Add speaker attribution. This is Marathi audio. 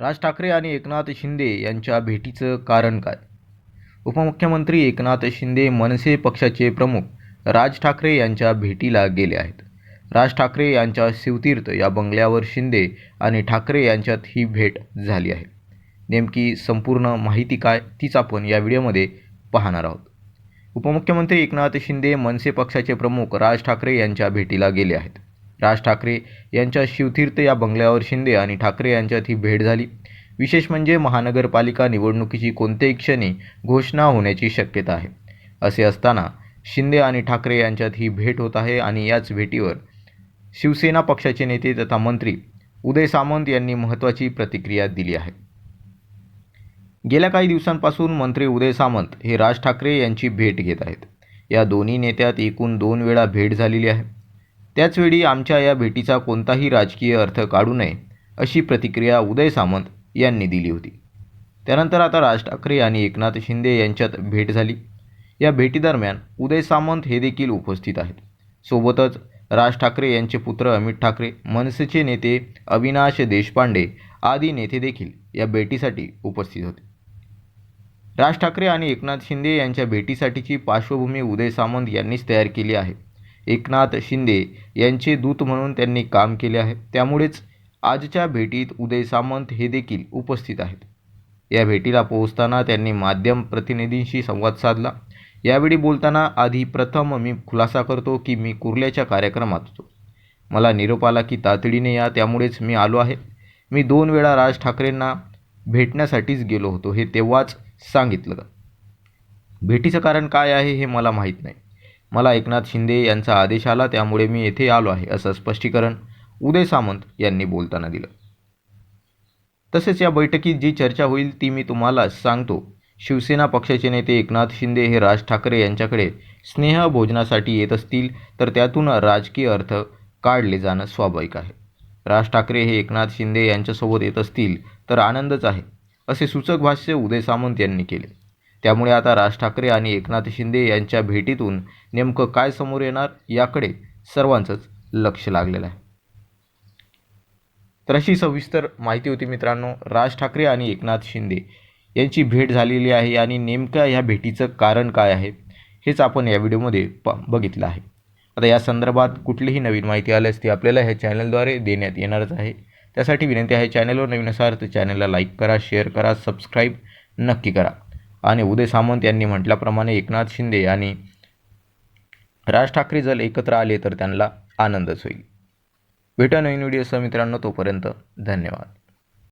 Speaker 1: राज ठाकरे आणि एकनाथ शिंदे यांच्या भेटीचं कारण काय? उपमुख्यमंत्री एकनाथ शिंदे मनसे पक्षाचे प्रमुख राज ठाकरे यांच्या भेटीला गेले आहेत. राज ठाकरे यांच्या शिवतीर्थ या बंगल्यावर शिंदे आणि ठाकरे यांच्यात ही भेट झाली आहे. नेमकी संपूर्ण माहिती काय तीच आपण या व्हिडिओमध्ये पाहणार आहोत. उपमुख्यमंत्री एकनाथ शिंदे मनसे पक्षाचे प्रमुख राज ठाकरे यांच्या भेटीला गेले आहेत. राज ठाकरे यांच्या शिवतीर्थ या बंगल्यावर शिंदे आणि ठाकरे यांच्यात ही भेट झाली. विशेष म्हणजे महानगरपालिका निवडणुकीची कोणत्याही क्षणी घोषणा होण्याची शक्यता आहे. असे असताना शिंदे आणि ठाकरे यांच्यात ही भेट होत आहे आणि याच भेटीवर शिवसेना पक्षाचे नेते तथा मंत्री उदय सामंत यांनी महत्त्वाची प्रतिक्रिया दिली आहे. गेल्या काही दिवसांपासून मंत्री उदय सामंत हे राज ठाकरे यांची भेट घेत आहेत. या दोन्ही नेत्यात एकूण दोन वेळा भेट झालेली आहे. त्याचवेळी आमच्या या भेटीचा कोणताही राजकीय अर्थ काढू नये अशी प्रतिक्रिया उदय सामंत यांनी दिली होती. त्यानंतर आता राज ठाकरे आणि एकनाथ शिंदे यांच्यात भेट झाली. या भेटीदरम्यान उदय सामंत हे देखील उपस्थित आहेत. सोबतच राज ठाकरे यांचे पुत्र अमित ठाकरे मनसेचे नेते अविनाश देशपांडे आदी नेते देखील या भेटीसाठी उपस्थित होते. राज ठाकरे आणि एकनाथ शिंदे यांच्या भेटीसाठीची पार्श्वभूमी उदय सामंत यांनीच तयार केली आहे. एकनाथ शिंदे यांचे दूत म्हणून त्यांनी काम केले आहे. त्यामुळेच आजच्या भेटीत उदय सामंत हे देखील उपस्थित आहेत. या भेटीला पोहोचताना त्यांनी माध्यम प्रतिनिधींशी संवाद साधला. यावेळी बोलताना आधी प्रथम मी खुलासा करतो की मी कुर्ल्याच्या कार्यक्रमात होतो. मला निरोप आला की तातडीने या त्यामुळेच मी आलो आहे. मी दोन वेळा राज ठाकरेंना भेटण्यासाठीच गेलो होतो हे तेव्हाच सांगितलं. भेटीचं कारण काय आहे हे मला माहीत नाही. मला एकनाथ शिंदे यांचा आदेश आला त्यामुळे मी येथे आलो आहे असं स्पष्टीकरण उदय सामंत यांनी बोलताना दिलं. तसेच या बैठकीत जी चर्चा होईल ती मी तुम्हाला सांगतो. शिवसेना पक्षाचे नेते एकनाथ शिंदे हे राज ठाकरे यांच्याकडे स्नेहभोजनासाठी येत असतील तर त्यातून राजकीय अर्थ काढले जाणं स्वाभाविक आहे. राज ठाकरे हे एकनाथ शिंदे यांच्यासोबत येत असतील तर आनंदच आहे असे सूचक भाष्य उदय सामंत यांनी केले. त्यामुळे आता राज ठाकरे आणि एकनाथ शिंदे यांच्या भेटीतून नेमकं काय समोर येणार याकडे सर्वांचंच लक्ष लागलेलं आहे. तर अशी सविस्तर माहिती होती मित्रांनो राज ठाकरे आणि एकनाथ शिंदे यांची भेट झालेली आहे आणि नेमक्या ह्या भेटीचं कारण काय आहे हेच आपण या व्हिडिओमध्ये प बघितलं आहे. आता या संदर्भात कुठलीही नवीन माहिती आल्यास ती आपल्याला ह्या चॅनलद्वारे देण्यात येणारच आहे. त्यासाठी विनंती आहे चॅनलवर नवीन असाल तर चॅनलला लाईक करा शेअर करा सबस्क्राईब नक्की करा. आणि उदय सामंत यांनी म्हटल्याप्रमाणे एकनाथ शिंदे आणि राज ठाकरे जर एकत्र आले तर त्यांना आनंदच होईल. भेटा नवीन व्हिडिओसह मित्रांनो तोपर्यंत धन्यवाद.